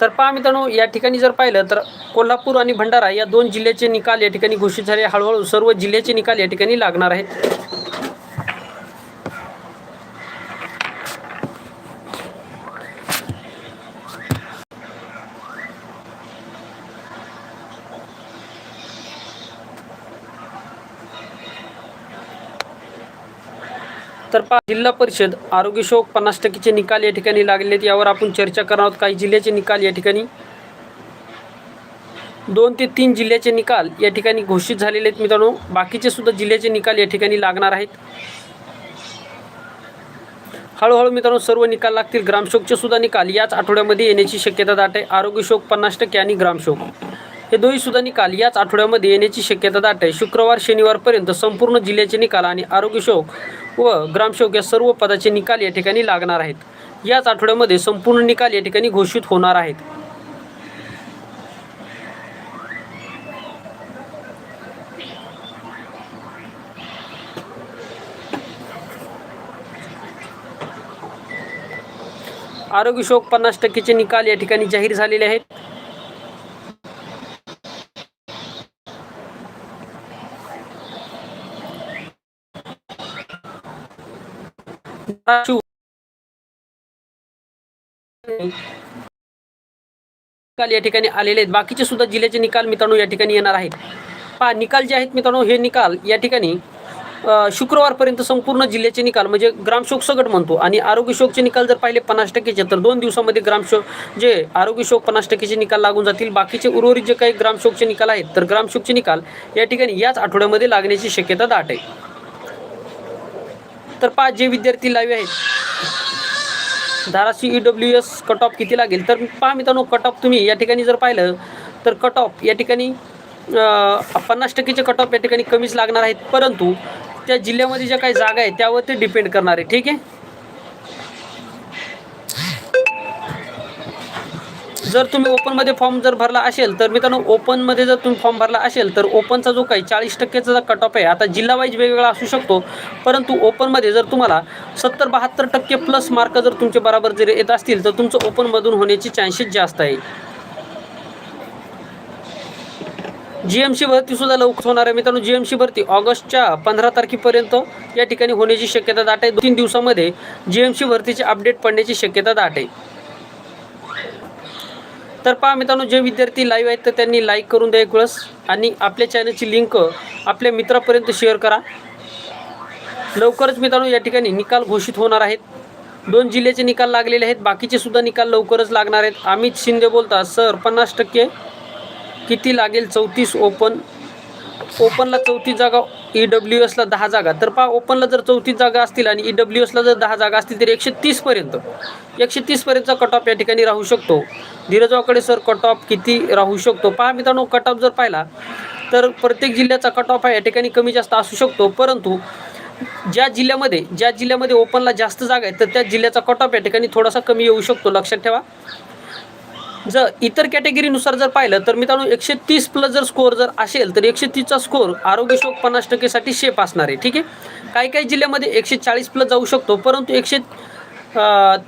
तर पहा मित्रांनो या ठिकाणी जर पाहिलं तर कोल्हापूर आणि भंडारा या दोन जिल्ह्याचे निकाल या ठिकाणी घोषित झाले. हळूहळू सर्व जिल्ह्याचे निकाल या ठिकाणी लागणार आहेत. तर पा जिल्हा परिषद आरोग्य शोक पन्नास टक्केचे निकाल या ठिकाणी लागलेले आहेत. यावर आपण चर्चा करणार आहोत. काही जिल्ह्याचे निकाल या ठिकाणी. दोन ते तीन जिल्ह्याचे निकाल या ठिकाणी घोषित झालेले आहेत मित्रांनो. बाकीचे सुद्धा जिल्ह्याचे निकाल या ठिकाणी लागणार आहेत. हळूहळू मित्रांनो सर्व निकाल लागतील. ग्रामशोकचे सुद्धा निकाल याच आठवड्यामध्ये येण्याची शक्यता दाट आहे. आरोग्य शोक पन्नास टक्के आणि ग्रामशोक. हे दोन्ही सुद्धा निकाल याच आठवड्यामध्ये येण्याची शक्यता दाट आहे. शुक्रवार शनिवारपर्यंत संपूर्ण जिल्ह्याचे निकाल आणि आरोग्य शोक व ग्रामसेवक या सर्व पदाचे निकाल या ठिकाणी लागणार आहेत. याच आठवड्यामध्ये संपूर्ण निकाल या ठिकाणी घोषित होणार आहेत. आरोग्य शोक पन्नास टक्केचे निकाल या ठिकाणी जाहीर झालेले आहेत. निकाल या ठिकाणी आलेले आहेत. बाकीचे सुद्धा जिल्ह्याचे निकाल मित्रांनो या ठिकाणी येणार आहेत. पहा निकाल जे आहेत मित्रांनो हे निकाल या ठिकाणी शुक्रवारपर्यंत संपूर्ण जिल्ह्याचे निकाल म्हणजे ग्रामशोक सगट म्हणतो. आणि आरोग्य शोकचे निकाल जर पाहिले पन्नास टक्केचे तर दोन दिवसामध्ये ग्रामशोक जे आरोग्य शोक पन्नास टक्केचे निकाल लागून जातील. बाकीचे उर्वरित जे काही ग्रामशोकचे निकाल आहेत तर ग्रामशोकचे निकाल या ठिकाणी याच आठवड्यामध्ये लागण्याची शक्यता दाट आहे. तर पहा जे विद्यार्थी लाईव्ह आहेत. Dharashiv E W S cut off किती लागेल? तर पहा मित्रांनो कट ऑफ तुम्ही या ठिकाणी जर पाहिलं तर कट ऑफ या ठिकाणी पन्नास टक्केचे कट ऑफ या ठिकाणी कमीच लागणार आहेत. परंतु त्या जिल्ह्यामध्ये ज्या काही जागा आहेत त्यावर ते डिपेंड करणार आहे. ठीक आहे? जर तुम्ही ओपनमध्ये फॉर्म जर भरला असेल तर मित्रांनो ओपनमध्ये जर तुम्ही फॉर्म भरला असेल तर ओपनचा जो काही चाळीस टक्क्याचा जो कट ऑफ आहे आता जिल्हावाईज वेगवेगळा असू शकतो परंतु ओपनमध्ये जर तुम्हाला सत्तर बहात्तर टक्के प्लस मार्क जर तुमचे बराबर जर येत असतील तर तुमचं ओपनमधून होण्याची चान्सेस जास्त आहे. जी एम सी भरती सुद्धा लवकर होणार आहे मित्रांनो. जी एम सी भरती ऑगस्टच्या पंधरा तारखेपर्यंत या ठिकाणी होण्याची शक्यता दाट आहे. दोन तीन दिवसामध्ये जी एम सी भरतीचे अपडेट पडण्याची शक्यता दाट आहे. तर पहा मित्रांनो जे विद्यार्थी लाईव्ह आहेत तर त्यांनी लाईक करून द्या एक वेळेस. आणि आपल्या चॅनलची लिंक आपल्या मित्रापर्यंत शेअर करा. लवकरच मित्रांनो या ठिकाणी निकाल घोषित होणार आहेत. दोन जिल्ह्याचे निकाल लागलेले आहेत. बाकीचे सुद्धा निकाल लवकरच लागणार आहेत. अमित शिंदे बोलतात सर पन्नास टक्के किती लागेल चौतीस ओपन ओपनला चौतीस जागा ई डब्ल्यू एसला दहा जागा. तर पहा ओपनला जर चौतीस जागा असतील आणि ई डब्ल्यू एसला जर दहा जागा असतील तर एकशे तीसपर्यंत एकशे तीसपर्यंतचा कट ऑफ या ठिकाणी राहू शकतो. धीरजवाकडे सर कट ऑफ किती राहू शकतो? पहा मित्रांनो कट ऑफ जर पाहिला तर प्रत्येक जिल्ह्याचा कट ऑफ हा या ठिकाणी कमी जास्त असू शकतो. परंतु ज्या जिल्ह्यामध्ये ज्या जिल्ह्यामध्ये ओपनला जास्त जागा आहेत तर त्या जिल्ह्याचा कट ऑफ या ठिकाणी थोडासा कमी येऊ शकतो. लक्षात ठेवा. जर इतर कॅटेगरीनुसार जर पाहिलं तर मित्रांनो एकशे तीस प्लस जर स्कोअर जर असेल तर एकशे तीसचा स्कोअर आरोग्य शोक पन्नास टक्केसाठी शेप असणार आहे ठीक आहे? काही काही जिल्ह्यामध्ये एकशे चाळीस प्लस जाऊ शकतो परंतु एकशे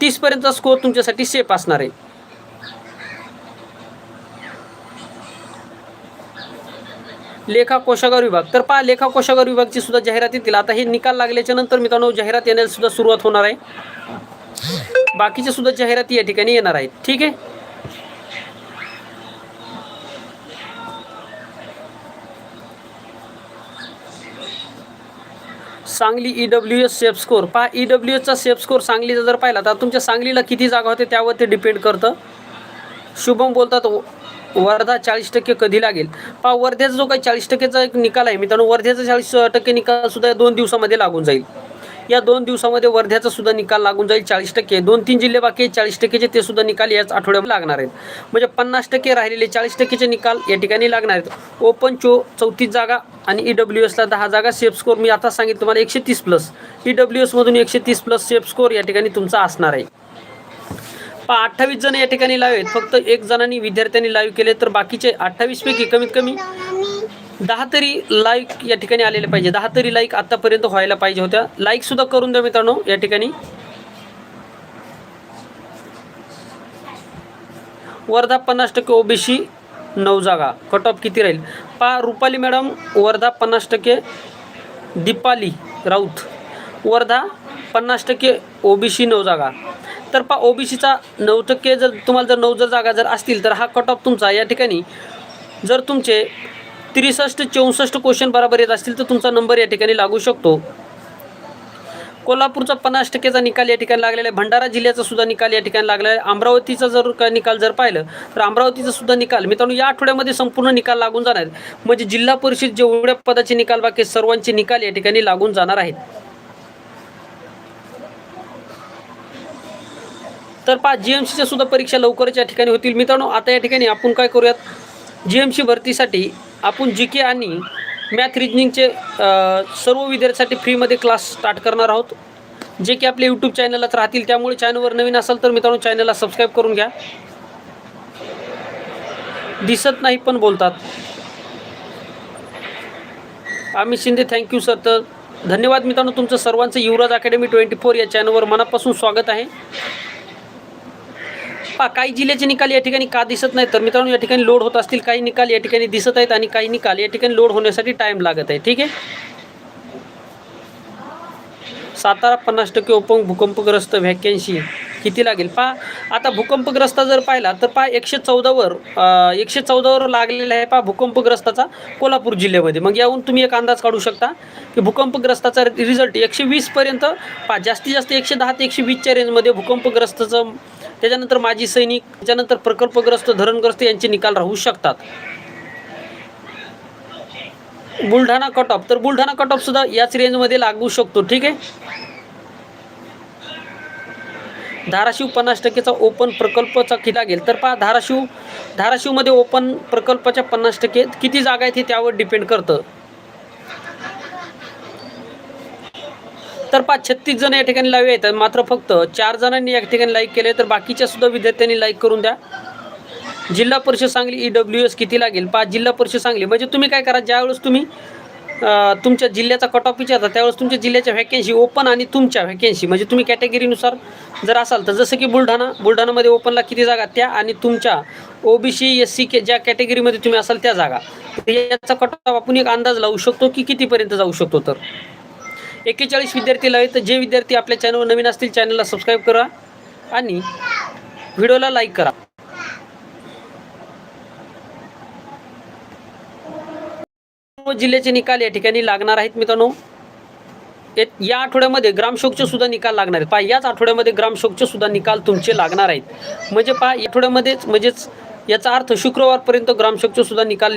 तीसपर्यंतचा स्कोअर तुमच्यासाठी सेफ असणार आहे. लेखा कोशागार विभाग. तर पहा लेखा कोशागार विभागची सुद्धा जाहिरात येतील. आता हे निकाल लागल्याच्या नंतर मित्रांनो जाहिरात येण्यास सुद्धा सुरुवात होणार आहे. बाकीच्या सुद्धा जाहिराती या ठिकाणी येणार आहेत ठीक आहे? Sangli E W S safe score पहा ई डब्ल्यू एसचा सेफ स्कोअर सांगलीचा जर पाहिला तर तुमच्या सांगलीला किती जागा होते त्यावर ते डिपेंड करतं. शुभम बोलतात व- वर्धा चाळीस टक्के कधी लागेल? पहा वर्ध्याचा जो काही चाळीस टक्केचा एक निकाल आहे मित्रांनो वर्ध्याचा चाळीस टक्के निकाल सुद्धा दोन दिवसामध्ये लागून जाईल. या दोन दिवसामध्ये वर्ध्याचा सुद्धा निकाल लागून जाईल चाळीस टक्के. दोन तीन जिल्हे बाकी आहेत चाळीस टक्केचे ते सुद्धा निकाल याच आठवड्यामध्ये लागणार आहेत. म्हणजे पन्नास टक्के राहिलेले चाळीस टक्केचे निकाल या ठिकाणी लागणार आहेत. ओपन चो चौतीस जागा आणि ई डब्ल्यू एसला दहा जागा. सेफ स्कोर मी आता सांगितलं तुम्हाला एकशे तीस प्लस ई डब्ल्यू एसमधून एकशे तीस प्लस सेफ स्कोर या ठिकाणी तुमचा असणार आहे. पहा अठ्ठावीस जण या ठिकाणी लाईव्ह आहेत. फक्त एक जणांनी विद्यार्थ्यांनी लाईव्ह केले तर बाकीचे अठ्ठावीसपैकी कमीत कमी दहा तरी लाईक या ठिकाणी आलेले पाहिजे. दहा तरी लाईक आत्तापर्यंत व्हायला पाहिजे होत्या. लाईकसुद्धा करून द्या मित्रांनो या ठिकाणी. वर्धा पन्नास टक्के ओबीसी नऊ जागा. कट ऑफ किती राहील? पा रुपाली मॅडम वर्धा पन्नास टक्के दीपाली राऊत. वर्धा पन्नास टक्के ओबीसी नऊ जागा. तर पा ओबीसीचा नऊ टक्के जर तुम्हाला जर नऊ जर जागा जर असतील तर हा कट ऑफ तुमचा. या ठिकाणी जर तुमचे त्रेसष्ट चौसष्ट क्वेश्चन बरोबर येत असतील तर तुमचा नंबर या ठिकाणी लागू शकतो. कोल्हापूरचा पन्नास टक्केचा निकाल या ठिकाणी लागलेला आहे. भंडारा जिल्ह्याचा सुद्धा निकाल या ठिकाणी लागलेला आहे. अमरावतीचा जर का निकाल जर पाहिलं तर अमरावतीचा सुद्धा निकाल मित्रांनो या आठवड्यामध्ये संपूर्ण निकाल लागून जाणार आहेत. म्हणजे जिल्हा परिषद जेवढ्या पदाचे निकाल बाकी सर्वांचे निकाल या ठिकाणी लागून जाणार आहेत. तर पहा जी एम सीच्या सुद्धा परीक्षा लवकरच या ठिकाणी होतील. मित्रांनो आता या ठिकाणी आपण काय करूयात? जी एम सी भरतीसाठी आपण जी के आणि मॅथ रिजनिंगचे सर्व विद्यार्थ्यांसाठी फ्रीमध्ये क्लास स्टार्ट करणार आहोत. जे की आपल्या यूट्यूब चॅनललाच राहतील त्यामुळे चॅनलवर नवीन असाल तर मित्रांनो चॅनलला सबस्क्राईब करून घ्या. दिसत नाही पण बोलतात. आम्ही शिंदे थँक्यू सर तर धन्यवाद मित्रांनो तुमचं सर्वांचं युवराज अकॅडमी ट्वेंटी फोर या चॅनलवर मनापासून स्वागत आहे. पहा काही जिल्ह्याचे निकाल या ठिकाणी का दिसत नाही तर मित्रांनो या ठिकाणी लोड होत असतील काही निकाल या ठिकाणी दिसत आहेत आणि काही निकाल या ठिकाणी लोड होण्यासाठी टाईम लागत आहे. ठीक आहे? सातारा पन्नास टक्के उपंग भूकंपग्रस्त व्हॅकन्सी किती लागेल? पहा आता भूकंपग्रस्त जर पाहिला तर पहा एकशे चौदावर एकशे चौदावर लागलेला आहे पहा भूकंपग्रस्ताचा कोल्हापूर जिल्ह्यामध्ये. मग याहून तुम्ही एक अंदाज काढू शकता की भूकंपग्रस्ताचा रिझल्ट एकशे वीसपर्यंत पहा जास्तीत जास्त एकशे दहा ते एकशे वीसच्या रेंजमध्ये भूकंपग्रस्तचं त्याच्यानंतर माजी सैनिक त्याच्यानंतर प्रकल्पग्रस्त धरणग्रस्त यांचे निकाल राहू शकतात. बुलढाणा कट ऑफ तर बुलढाणा कट ऑफ सुद्धा याच रेंजमध्ये लागू शकतो ठीक आहे? धाराशिव पन्नास टक्केचा ओपन प्रकल्पचा किती लागेल तर पहा धाराशिव धाराशिवमध्ये ओपन प्रकल्पाच्या पन्नास टक्के किती जागा आहेत हे त्यावर डिपेंड करतं. तर पाच छत्तीस जण या ठिकाणी लाईव्ह आहेत. मात्र फक्त चार जणांनी या ठिकाणी लाईक केले तर बाकीच्या सुद्धा विद्यार्थ्यांनी लाईक करून द्या. जिल्हा परिषद सांगली ई डब्ल्यू एस किती लागेल? पाच जिल्हा परिषद सांगली. म्हणजे तुम्ही काय करा ज्यावेळेस तुम्ही तुमच्या जिल्ह्याचा कट ऑफ विचारता त्यावेळेस तुमच्या जिल्ह्याच्या व्हॅकन्सी ओपन आणि तुमच्या व्हॅकन्सी म्हणजे तुम्ही कॅटेगरीनुसार जर असाल तर जसं की बुलढाणा बुलढाणामध्ये ओपनला किती जागा? त्या आणि तुमच्या ओबीसी एस सी के ज्या कॅटेगरीमध्ये तुम्ही असाल त्या जागा. याचा कट ऑफ आपण एक अंदाज लावू शकतो की कितीपर्यंत जाऊ शकतो तर? एक्केचाळीस विद्यार्थी लावले तर जे विद्यार्थी आपल्या चॅनलवर नवीन असतील चॅनलला सबस्क्राईब करा आणि व्हिडिओला लाईक करा. जिल्ह्याचे निकाल या ठिकाणी लागणार आहेत मित्रांनो. या आठवड्यामध्ये ग्रामशोकचे सुद्धा निकाल लागणार आहेत. पहा याच आठवड्यामध्ये ग्रामशोकचे सुद्धा निकाल तुमचे लागणार आहेत. म्हणजे पहा या आठवड्यामध्येच म्हणजेच याचा अर्थ शुक्रवारपर्यंत ग्रामशोकचे सुद्धा निकाल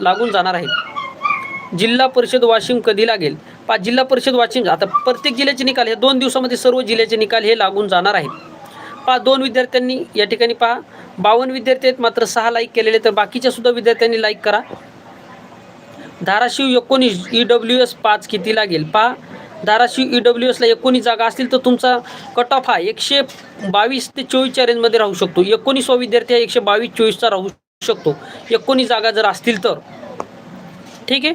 लागून जाणार आहेत. जिल्हा परिषद वाशिम कधी लागेल? पहा जिल्हा परिषद वाशिम आता प्रत्येक जिल्ह्याचे निकाल हे दोन दिवसामध्ये सर्व जिल्ह्याचे निकाल हे लागून जाणार आहेत. पहा दोन विद्यार्थ्यांनी या ठिकाणी पहा बावन्न विद्यार्थी आहेत मात्र सहा लाईक केलेले तर बाकीच्या सुद्धा विद्यार्थ्यांनी लाईक करा. धाराशिव एकोणीस ई डब्ल्यू एस पाच किती लागेल? पहा धाराशिव ई डब्ल्यू एसला एकोणीस जागा असतील तर तुमचा कट ऑफ हा एकशे बावीस ते चोवीसच्या रेंजमध्ये राहू शकतो. एकोणीसवा विद्यार्थी हा एकशे बावीस चोवीसचा राहू शकतो. एकोणीस जागा जर असतील तर. ठीक आहे?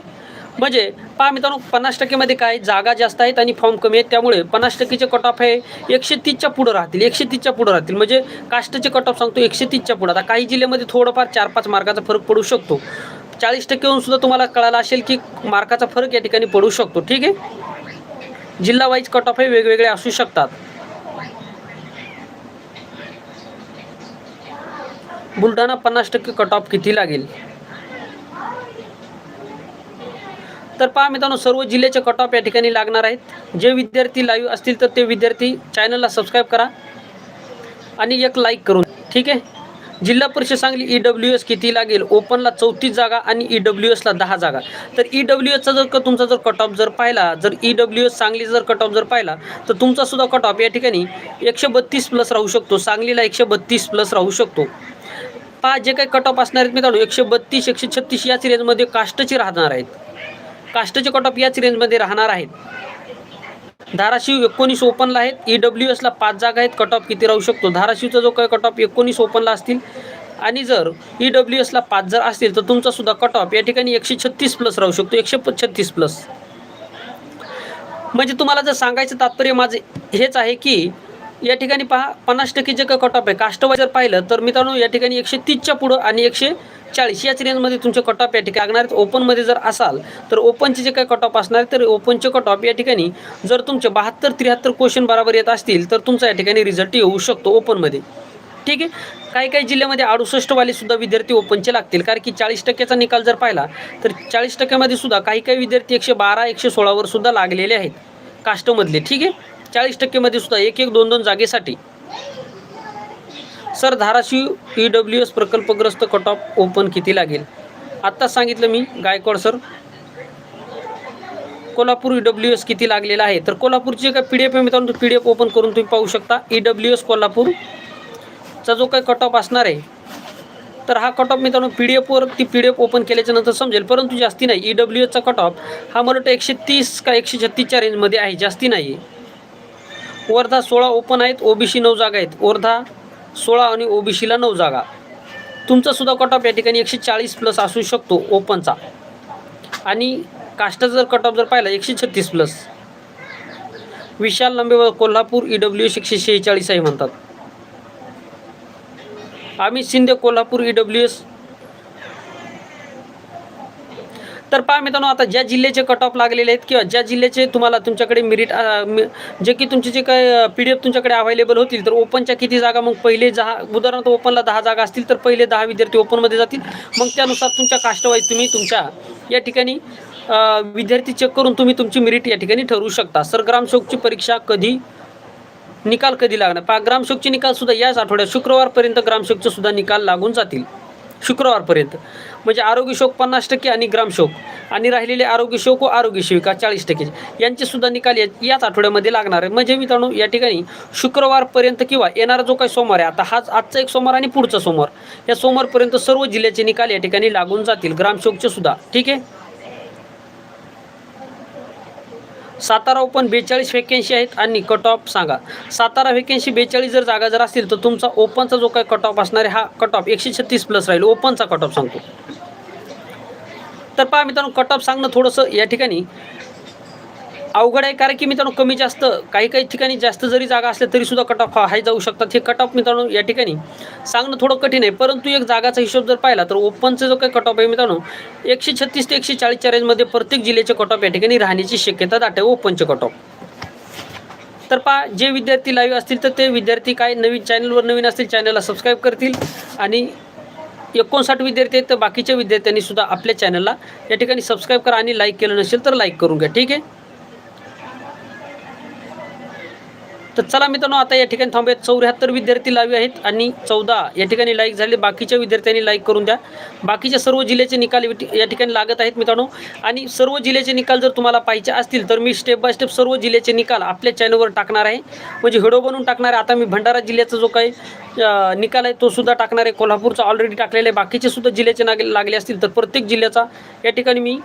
म्हणजे पहा मित्रांनो पन्नास टक्केमध्ये काय जागा जास्त आहेत आणि फॉर्म कमी आहेत. त्यामुळे पन्नास टक्केचे कट ऑफ आहे एकशे तीसच्या पुढं राहतील. एकशे तीसच्या पुढं राहतील. म्हणजे कास्टचे कट ऑफ सांगतो एकशे तीसच्या पुढं. आता काही जिल्ह्यामध्ये थोडंफार चार पाच मार्काचा फरक पडू शकतो. चाळीस टक्केहून सुद्धा तुम्हाला कळालं असेल की मार्काचा फरक या ठिकाणी पडू शकतो. ठीक आहे? जिल्हा वाईज कट ऑफ हे वेगवेगळे असू शकतात. बुलढाणा पन्नास टक्के कट ऑफ किती लागेल? तर पहा मित्रांनो सर्व जिल्ह्याचे कट ऑफ या ठिकाणी लागणार आहेत. जे विद्यार्थी लाईव्ह असतील तर ते विद्यार्थी चॅनलला सबस्क्राईब करा आणि एक लाईक करून. ठीक आहे? जिल्हा परिषद सांगली ई डब्ल्यू एस किती लागेल? ओपनला चौतीस जागा आणि ई डब्ल्यू एसला दहा जागा. तर ई डब्ल्यू एसचा जर का तुमचा जर कट ऑफ जर पाहिला जर ई डब्ल्यू एस सांगली जर कट ऑफ जर पाहिला तर तुमचा सुद्धा कट ऑफ या ठिकाणी एकशे बत्तीस प्लस राहू शकतो. सांगलीला एकशे बत्तीस प्लस राहू शकतो. पहा जे काही कट ऑफ असणार आहेत मित्रांनो एकशे बत्तीस एकशे छत्तीस याच रेंजमध्ये कास्टचे राहणार आहेत. कास्टचे कट ऑफ याच रेंजमध्ये राहणार आहेत. धाराशिव एकोणीस ओपनला आहेत. ई डब्ल्यू एसला पाच जागा आहेत. कट ऑफ किती राहू शकतो? धाराशिवचा जो काही कट ऑफ एकोणीस ओपनला असतील. आणि जर ई डब्ल्यू एसला पाच जर असतील तर तुमचा सुद्धा कट ऑफ या ठिकाणी एकशे छत्तीस प्लस राहू शकतो. एकशे छत्तीस प्लस म्हणजे तुम्हाला जर सांगायचं तात्पर्य माझे हेच आहे की या ठिकाणी पहा पन्नास टक्के जे काय कट ऑफ आहे कास्टवाय जर पाहिलं तर मित्रांनो या ठिकाणी एकशे तीसच्या पुढं आणि एकशे चाळीस याच रेंजमध्ये तुमचे कट ऑफ या ठिकाणी लागणार आहेत. ओपनमध्ये जर असाल तर ओपनचे जे काही कट ऑफ असणार तर ओपनचे कट ऑफ या ठिकाणी जर तुमचे बहात्तर त्र्याहत्तर क्वेश्चन बरोबर येत असतील तर तुमचा या ठिकाणी रिझल्ट येऊ शकतो ओपनमध्ये ठीक आहे? काही काही जिल्ह्यामध्ये अडुसष्टवाले सुद्धा विद्यार्थी ओपनचे लागतील. कारण की चाळीस टक्क्याचा निकाल जर पाहिला तर चाळीस टक्क्यामध्ये सुद्धा काही काही विद्यार्थी एकशे बारा एकशे सोळावर सुद्धा लागलेले आहेत. कास्टमधले ठीक आहे? चाळीस टक्केमध्ये सुद्धा एक एक दोन दोन जागेसाठी. Sir Dharashiv E W S प्रकल्पग्रस्त कट ऑफ ओपन किती लागेल? आत्ताच सांगितलं मी Gaikwad sir. Kolhapur E W S किती लागलेला आहे? तर कोल्हापूरची काय पी डी एफ आहे मित्रांनो पी डी एफ ओपन करून तुम्ही पाहू शकता. ई डब्ल्यू एस कोल्हापूरचा जो काही कट ऑफ असणार आहे तर हा कट ऑफ मित्रांनो पी डी एफवर ती पी डी एफ ओपन केल्याच्यानंतर समजेल. परंतु जास्ती नाही ई डब्ल्यू एचा कट ऑफ हा मला वाटतं एकशे तीस का एकशे छत्तीसच्या रेंजमध्ये आहे जास्ती नाही आहे वर्धा सोळा ओपन आहेत ओबीसी नऊ जागा आहेत. वर्धा सोळा आणि ओबीसीला नऊ जागा. तुमचा सुद्धा कट ऑफ या ठिकाणी एकशे चाळीस प्लस असू शकतो ओपनचा आणि कास्टचा जर कट ऑफ जर पाहिला एकशे छत्तीस प्लस विशाल नंबेवर कोल्हापूर ई डब्ल्यू एस एकशे शेहेचाळीस आहे म्हणतात. आम्ही Shinde Kolhapur E W S तर पहा मित्रांनो आता ज्या जिल्ह्याचे कट ऑफ लागलेले आहेत किंवा ज्या जिल्ह्याचे तुम्हाला तुमच्याकडे मिरिट जे की तुमचे जे काय पी डी एफ तुमच्याकडे अवेलेबल होतील तर ओपनच्या किती जागा मग पहिले दहा उदाहरणार्थ ओपनला दहा जागा असतील तर पहिले दहा विद्यार्थी ओपनमध्ये जातील. मग त्यानुसार तुमच्या कास्टवाईज तुम्ही तुमच्या या ठिकाणी विद्यार्थी चेक करून तुम्ही तुमची मिरिट या ठिकाणी ठरवू शकता. सर ग्रामशोकची परीक्षा कधी निकाल कधी लागणार? पहा ग्रामशोकचे निकालसुद्धा याच आठवड्यात शुक्रवारपर्यंत ग्रामसेवकचे सुद्धा निकाल लागून जातील. शुक्रवारपर्यंत. म्हणजे आरोग्य शोक पन्नास टक्के आणि ग्रामशोक आणि राहिलेले आरोग्य शोक व आरोग्य शिविका चाळीस टक्के. यांचे सुद्धा निकाल या याच आठवड्यामध्ये लागणार आहे. म्हणजे मित्रांनो या ठिकाणी शुक्रवारपर्यंत किंवा येणारा जो काही सोमवार आहे आता हाच आजचा एक सोमवार आणि पुढचा सोमवार. या सोमवारपर्यंत सर्व जिल्ह्याचे निकाल या ठिकाणी लागून जातील. ग्रामशोकचे सुद्धा. ठीक आहे? सातारा ओपन बेचाळीस व्हॅकन्सी आहेत आणि कट ऑफ सांगा. सातारा व्हॅकन्सी बेचाळीस जर जागा जर असतील तर तुमचा ओपनचा जो काय कट ऑफ असणार आहे हा कट ऑफ एकशे छत्तीस प्लस राहील. ओपनचा कट ऑफ सांगतो. तर पहा मित्रांनो कट ऑफ सांगणं थोडंसं या ठिकाणी अवघड आहे कारण की मित्रांनो कमी जास्त काही काही ठिकाणी जास्त जरी जागा असल्या तरीसुद्धा कट ऑफ हाय जाऊ शकतात. हे कट ऑफ मित्रांनो या ठिकाणी सांगणं थोडं कठीण आहे परंतु एक जागाचा हिशोब जर पाहिला तर ओपनचा जो काही कट ऑफ आहे मित्रांनो एकशे छत्तीस ते एकशे चाळीसच्या रेंजमध्ये प्रत्येक जिल्ह्याचे कट ऑफ या ठिकाणी राहण्याची शक्यता दाट आहे ओपनचे कट ऑफ तर पहा जे विद्यार्थी लाईव्ह असतील तर ते विद्यार्थी काय नवीन चॅनलवर नवीन असतील चॅनलला सबस्क्राईब करतील. आणि एकोणसाठ विद्यार्थी आहेत तर बाकीच्या विद्यार्थ्यांनी सुद्धा आपल्या चॅनलला या ठिकाणी सबस्क्राईब करा आणि लाईक केलं नसेल तर लाईक करून घ्या ठीक आहे? तर चला मित्रांनो आता या ठिकाणी थांबूयात. चौऱ्याहत्तर विद्यार्थी लावी आहेत आणि चौदा या ठिकाणी लाईक झाले. बाकीच्या विद्यार्थ्यांनी लाईक करून द्या. बाकीच्या सर्व जिल्ह्याचे निकाल या ठिकाणी लागत आहेत मित्रांनो. आणि सर्व जिल्ह्याचे निकाल जर तुम्हाला पाहिजे असतील तर मी स्टेप बाय स्टेप सर्व जिल्ह्याचे निकाल आपल्या चॅनलवर टाकणार आहे. म्हणजे व्हिडिओ बनवून टाकणार आहे. आता मी भंडारा जिल्ह्याचा जो काही निकाल आहे तो सुद्धा टाकणार आहे. कोल्हापूरचा ऑलरेडी टाकलेला आहे. बाकीचे सुद्धा जिल्ह्याचे नाग लागले असतील तर प्रत्येक जिल्ह्याचा या ठिकाणी मी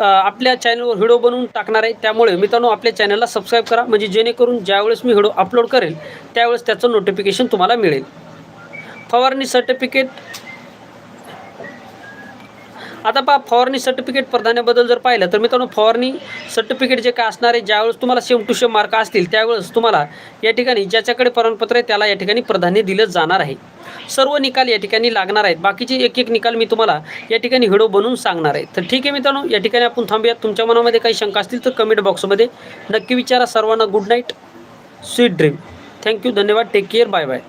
आपल्या चॅनलवर व्हिडिओ बनवून टाकणार आहे. त्यामुळे मित्रांनो आपल्या चॅनलला सबस्क्राईब करा. म्हणजे जेणेकरून ज्यावेळेस मी व्हिडिओ अपलोड करेल त्यावेळेस त्याचं नोटिफिकेशन तुम्हाला मिळेल. फवारणी सर्टिफिकेट आता पहा फवारणी सर्टिफिकेट प्राधान्याबद्दल जर पाहिलं तर मित्रांनो फवारणी सर्टिफिकेट जे काय असणार आहे ज्यावेळेस तुम्हाला सेम टू सेम मार्क असतील त्यावेळेस तुम्हाला या ठिकाणी ज्याच्याकडे प्रमाणपत्र आहे त्याला या ठिकाणी प्राधान्य दिलं जाणार आहे. सर्व निकाल या ठिकाणी लागणार आहेत. बाकीचे एक एक निकाल मी तुम्हाला या ठिकाणी व्हिडिओ बनवून सांगणार आहे. तर ठीक आहे मित्रांनो या ठिकाणी आपण थांबूयात. तुमच्या मनामध्ये काही शंका असतील तर कमेंट बॉक्समध्ये नक्की विचारा. सर्वांना good night sweet dream thank you धन्यवाद. Take care bye bye